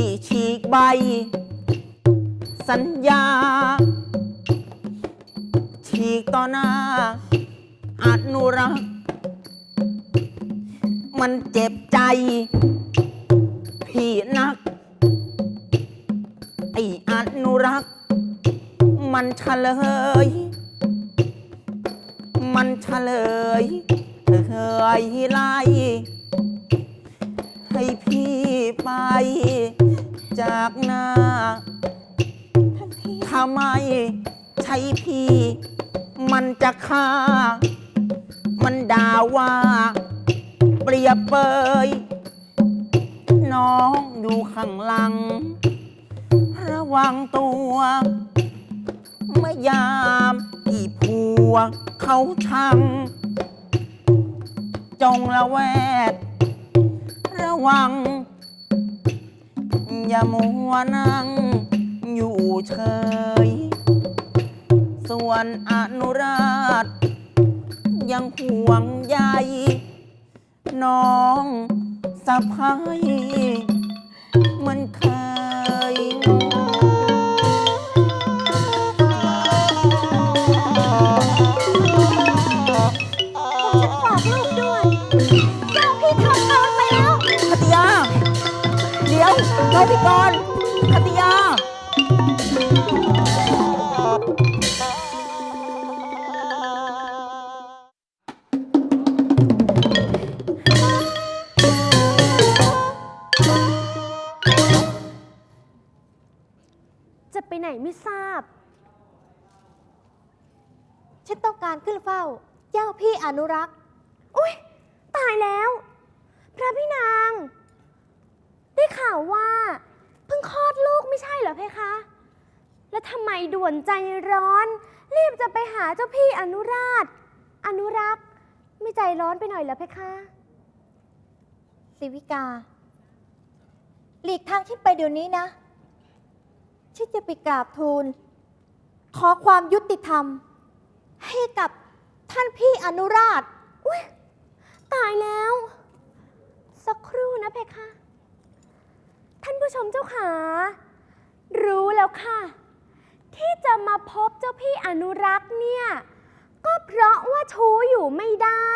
พี่ฉีกใบ สัญญา ฉีกต่อหน้าอนุรักษ์ มันเจ็บใจ พี่นัก ไอ้อนุรักษ์ มันเฉลย มันเฉลยเฮยไล่ให้พี่ไป จากหน้าท่านพี่ทำไมใช่พี่ มันจะฆ่า มันด่าว่า เปรียบเปย น้องอยู่ข้างหลัง ระวังตัว เมื่อยามที่ผัวเขาชัง จงระแวด ระวัง อย่ามัวนั่งอยู่เฉย ส่วนอนุราช ยังห่วงใยน้องสะพ้ายเหมันเคย พี่ก่อนคัตยา จะไปไหนไม่ทราบ ฉันต้องการขึ้นเฝ้า เจ้าพี่อนุรักษ์ อุ้ยตายแล้ว พระพี่นาง ได้ข่าวว่า เพิ่งคลอดลูกไม่ใช่เหรอเพคะ แล้วทำไมด่วนใจร้อน รีบจะไปหาเจ้าพี่อนุราช อนุรักษ์ ไม่ใจร้อนไปหน่อยเหรอเพคะ สิวิกา หลีกทางฉันไปเดี๋ยวนี้นะฉันจะไปกราบทูล ขอความยุติธรรม ให้กับท่านพี่อนุราช อุ้ยตายแล้ว สักครู่นะเพคะ ท่านผู้ชมเจ้าขารู้แล้วค่ะ ที่จะมาพบเจ้าพี่อนุรักษ์เนี่ย ก็เพราะว่าชู้อยู่ไม่ได้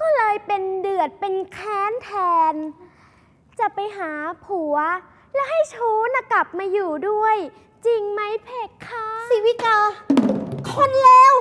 ก็เลยเป็นเดือดเป็นแค้นแทน จะไปหาผัว แล้วให้ชู้นะกลับมาอยู่ด้วย จริงไหมเพคะสิวิกา คนเลว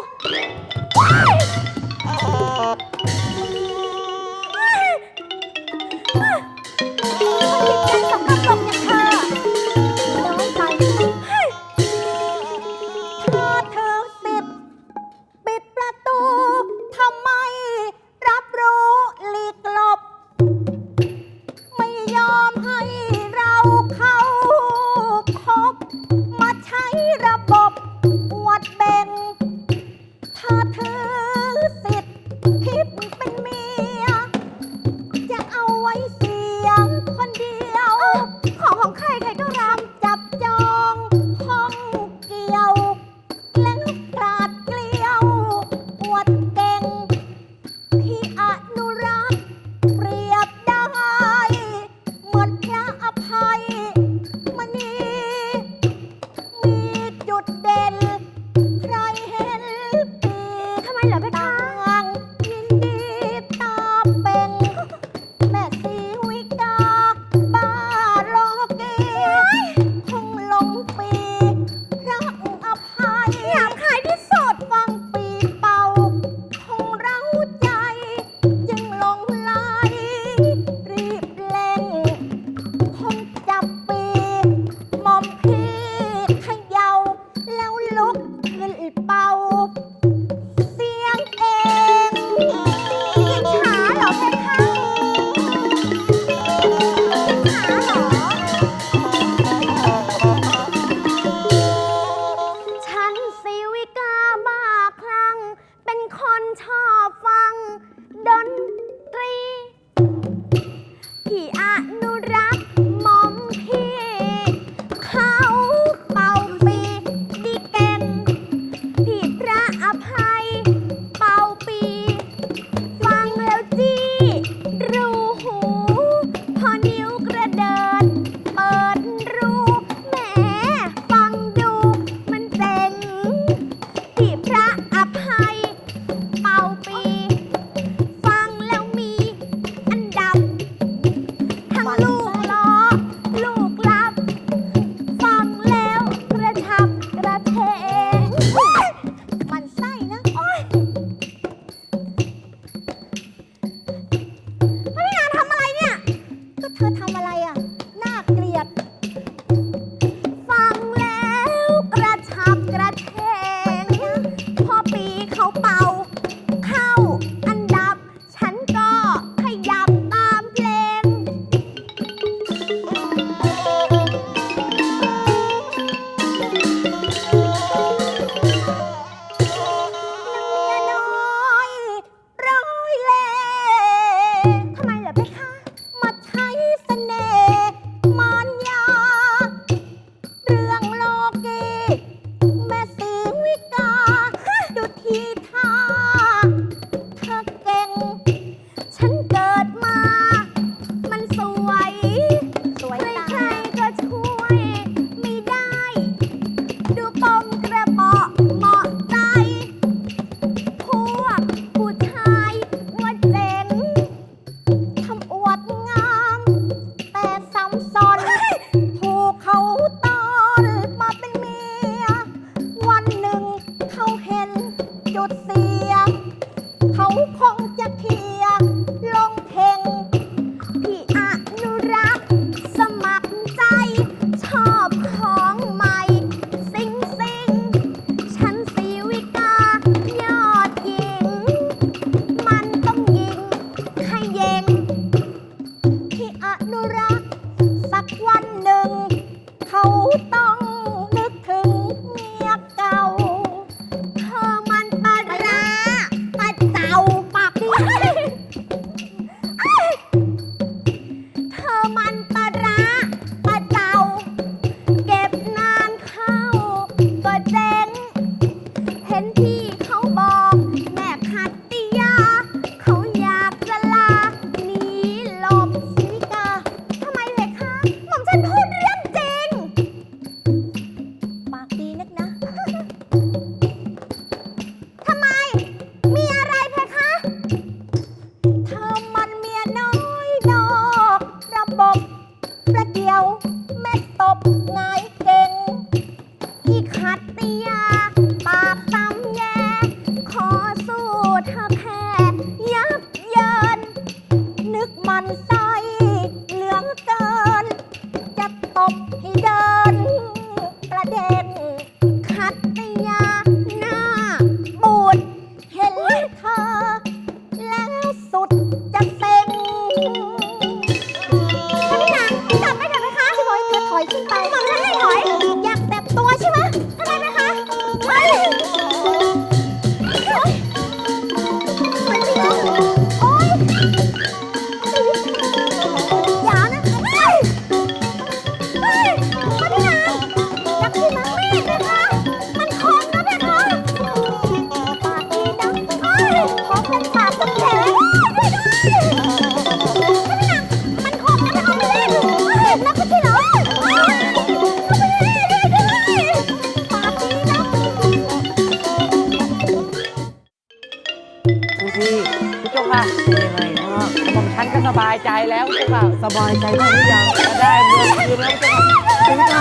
บายใจบ้างหรือยังจะได้เมือคืนแล้วผู้เจ้าคุณเป็นไง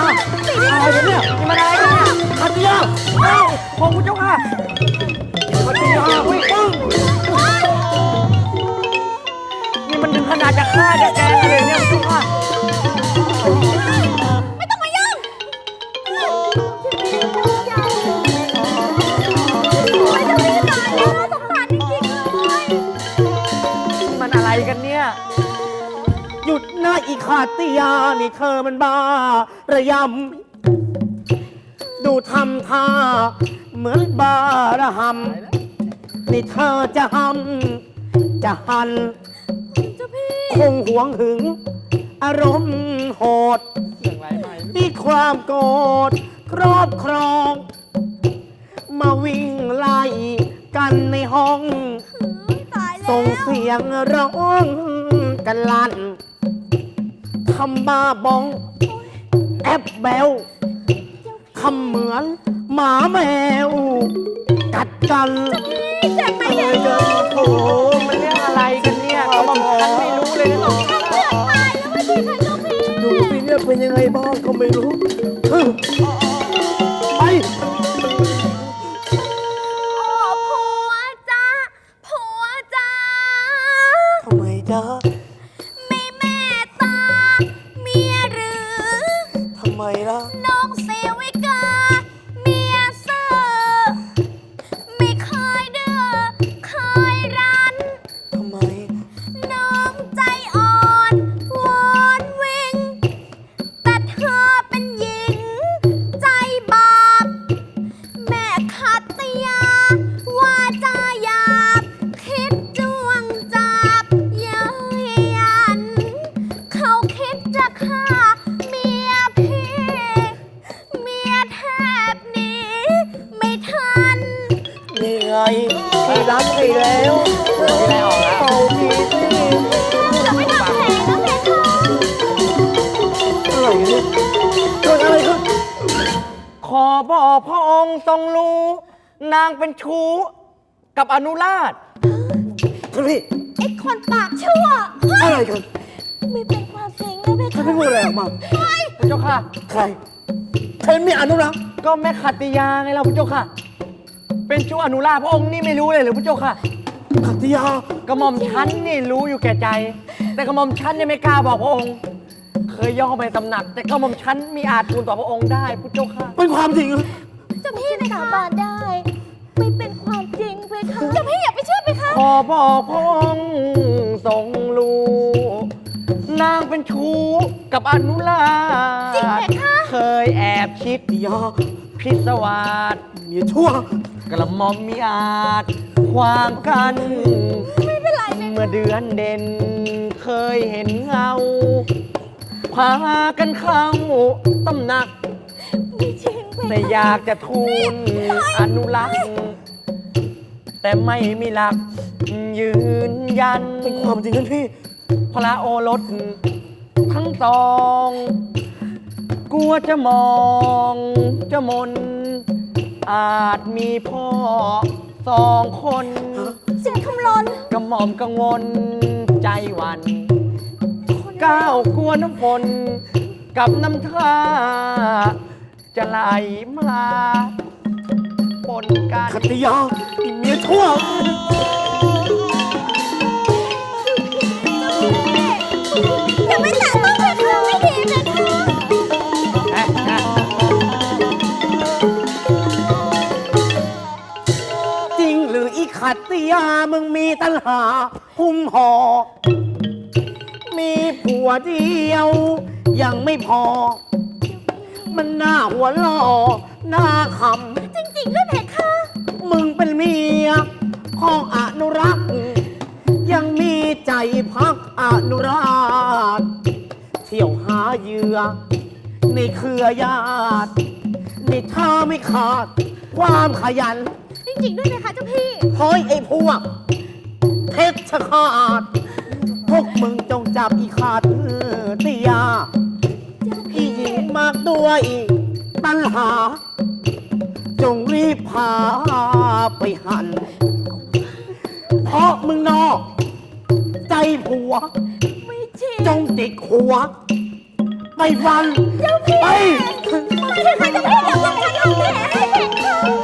อะไรกันเนี่ยนี่มันอะไรกันเนี่ยขัตติยาเอ้าของคุณเจ้าค่ะขัตติยาเฮ้ยปึ้งนี่มันถึงขนาดจะฆ่าจะแกล้งกันเลยเนี่ยคุณเจ้าค่ะ ขาดติยานี่เธอมันบ้า ระยำ ดูทำท่า เหมือนบ้าระหำ นี่เธอจะหำจะหัน เจ้าพี่คงหวงหึง อารมณ์โหด มีความโกรธครอบครอง มาวิ่งไล่กันในห้องตายแล้ว ส่งเสียงร้องกันลั่น ทำบ้าบอง แอบแบวทำเหมือน หมาแมว กัดกันเจ็บไหมเอเนี่ยอเจอโอ้โหมันเรื่องอะไรกันเนี่ยก็หม่อมฉันไม่รู้เลยนะตายแล้วไม่ใช่ค่ะเจ้าพี่ดูสิเนี่ยเป็นยังไงบ้างก็ไม่รู้ นางเป็นชู้กับอนุราช ท่านพี่ไอ้คนปากชั่วอะไรกันไม่เป็นความจริงนะเพท่านคะพี่พูดอะไรออกมาพระเจ้าค่ะ ใครใครมีอนุรักษ์ก็แม่ขัตติยาไงเราพระเจ้าค่ะ เป็นชู้อนุราชพระองค์นี่ไม่รู้เลยหรือพระเจ้าค่ะ ขัตติยากระหม่อมชั้นนี่รู้อยู่แก่ใจ แต่กระหม่อมชั้นเนี่ยไม่กล้าบอกพระองค์ เคยย่อไปตำหนัก แต่กระหม่อมชั้นมีอาจทูลต่อพระองค์ได้พระเจ้าค่ะ เป็นความจริงเหรอ เจ้าพี่สาบานได้ ไม่เป็นความจริงเพคะเจ้าพี่อย่าไปเชื่อเพคะขอบอกพระองค์ทรงรู้นางเป็นชู้กับอนุราชจริงไหมคะเคยแอบคิดติยาพิศวาสเมียชั่ว กระหม่อมมีอาจควางกัน ไม่เป็นไรเลยเมื่อเดือนเด่นเคยเห็นเงา พากันเข้าตำหนักไม่จริงเพ แต่คะอยากจะทูลอนุรักษ์ แต่ไม่มีหลักยืนยัน เป็นความจริงท่านพี่ พระโอรสทั้งสอง กลัวจะมองจะมน อาจมีพ่อสองคน เสียงคำรนกระหม่อมกังวลใจหวัน ก้าวกลัวน้ำฝนกับน้ำท่า จะไหลมาปนกันขัตยาอีเมียชั่วย่าไม่แตะต้องเพคะไม่ดีเพคะเอ๊ะนะจริงหรืออีขัตยามึงมีตัณหาหุ้มห่อมีผัวเดียว ยังไม่พอ มันหน้าหัวหล่อหน้าขจริงๆด้วยเพคะำมึงเป็นเมียของอนุรักษ์ ยังมีใจพักอนุราช เที่ยวหาเหยื่อ ในเครือญาตินี่ถ้าไม่ขาด ความขยัน จริงๆด้วยเพคะเจ้าพี่ เฮ้ยไอ้พวกเพชรขาด พวกมึงจงจับอีขาดเติยา ด้วยตัณหา จงรีบพาไปหัน เพราะมึงนอก ใจผัว ไม่จริงจงจิกหัว ไปฟันไปไม่เพคะเจ้าพี่เดี๋ยวผมจะทำแผลให้เพคะเ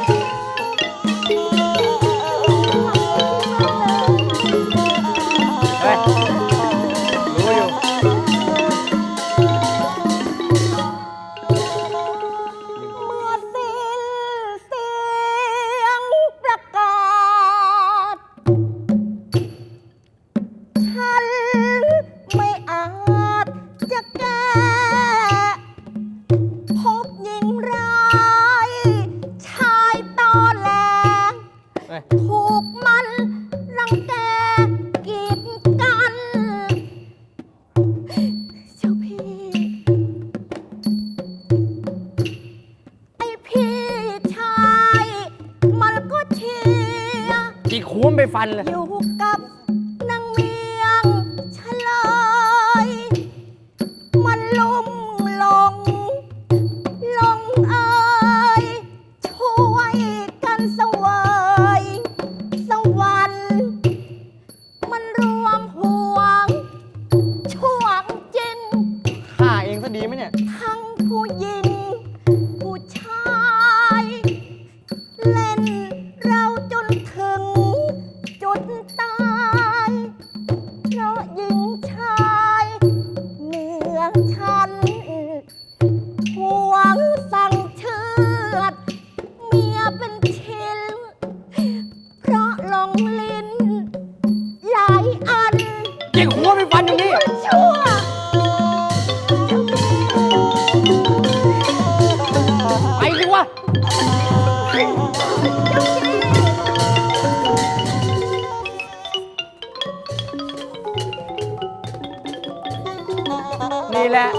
นี่แหละ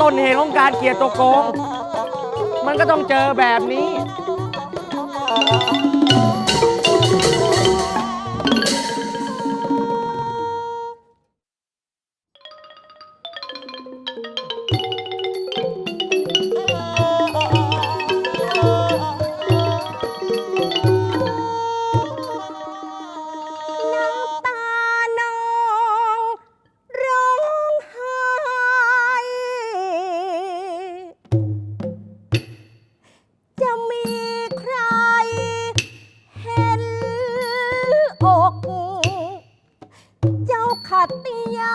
ต้นเหตุของการเกลียดตัวโกง มันก็ต้องเจอแบบนี้ อก เจ้าขัดติยา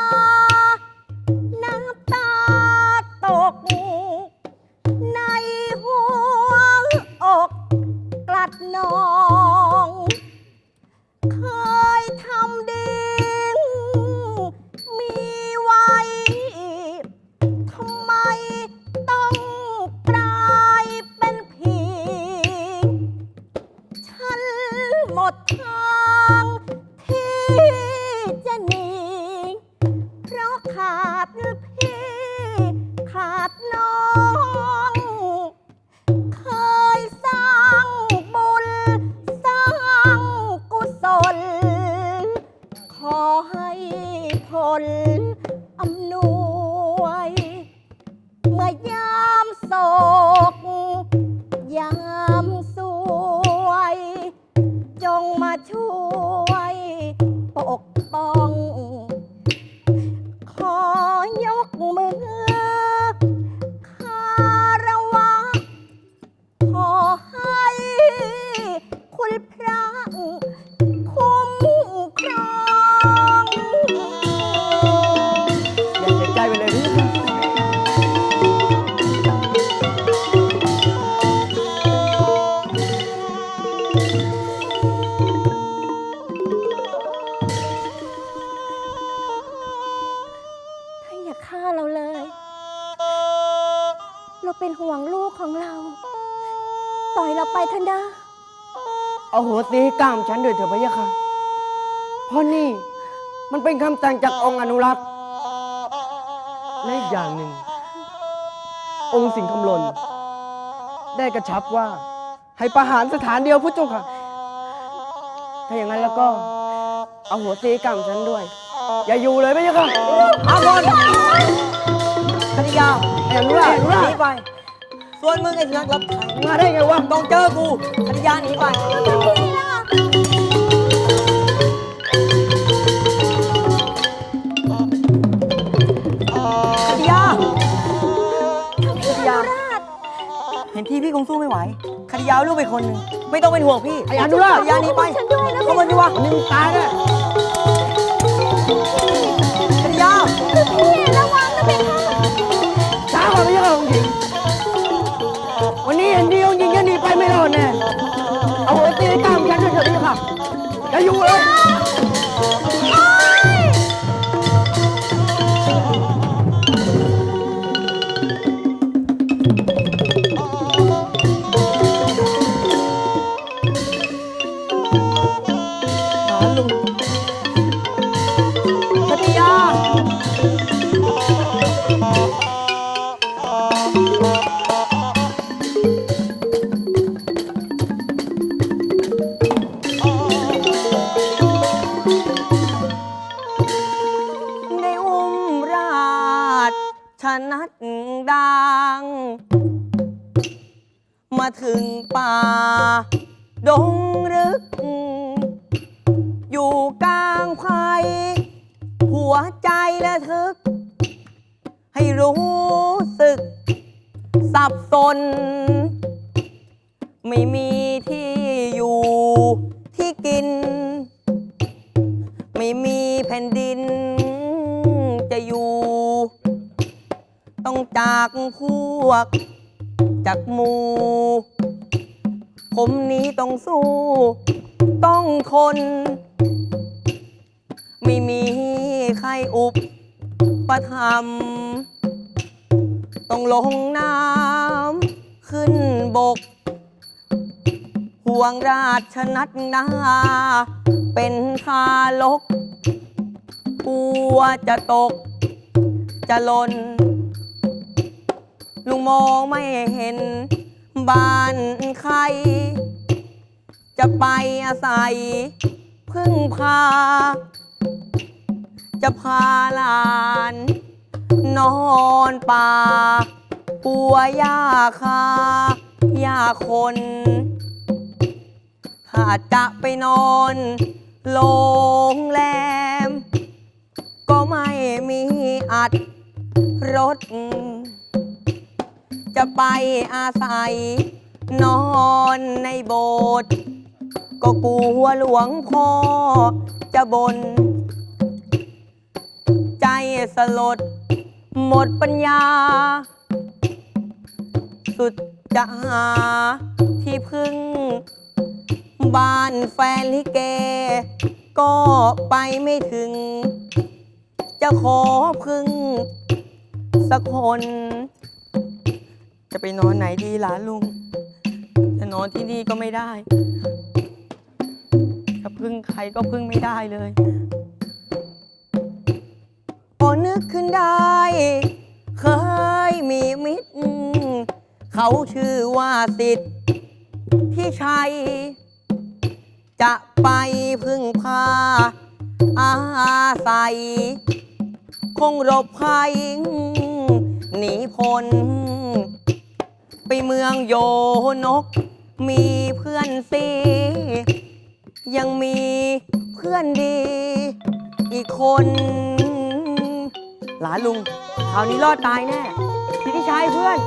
ลอำนวย ห่วงลูกของเรา ปล่อยเราไปเถอะนะเอาหัวตีกล้ามฉันด้วยเถอะพะยะค่ะเพราะนี่มันเป็นคำสั่งจากองค์อนุรักษ์ และอีกอย่างหนึ่ง องค์สิงห์คำลน ได้กระชับว่า ให้ประหารสถานเดียวพุทธเจ้าค่ะ ถ้าอย่างนั้นแล้วก็ เอาหัวตีกล้ามฉันด้วย อย่าอยู่เลยพะยะค่ะเอาก่อนคณิยาแอบรู้ละแอบรู้ละ หนีไป ส่วนมึงไอ้นักรับใช้มาได้ไงวะต้องเจอกูคณิยาหนีไปคณิยาคณิยา เห็นที่พี่คงสู้ไม่ไหวคณิยาเอาลูกไปคนหนึ่งไม่ต้องเป็นห่วงพี่ไอ้อนุราชคณิยาหนีไปฉันด้วยนะ เข้ามาดิวะ นี่มึงตายแน่ นดิน จะอยู่ ต้องจากพวก จากหมู่ผมนี้ต้องสู้ ต้องทน ไม่มีใครอุปประทมภ์ต้องลงน้ำขึ้นบก ห่วงราชนัดนา เป็นทารกก ลัวจะตก จะหล่น ลุงมองไม่เห็น บ้านใคร จะไปอาศัย พึ่งพา จะพาหลาน นอนป่า ปัวยาคายาคน ถ้าจะไปนอนโรงแรม ไม่มีอัดรถ จะไปอาศัย นอนในโบสถ์ก็กลัวหลวงพ่อจะบน่นใจสลด หมดปัญญา สุดจะหาที่พึ่ง บ้านแฟนลิเก ก็ไปไม่ถึง จะขอพึ่ง สักคน จะไปนอนไหนดีหลานลุง จะนอนที่นี่ก็ไม่ได้ จะพึ่งใครก็พึ่งไม่ได้เลยพอนึกขึ้นได้ เคยมีมิตร เขาชื่อว่าสิทธิ์ที่ชัย จะไปพึ่งพาอาศัย คงหลบภัยหนีพ้นไปเมืองโยนก มีเพื่อนซียังมีเพื่อนดี อีกคน หลานลุงคราวนี้รอดตายแน่ที่ใช้เพื่อน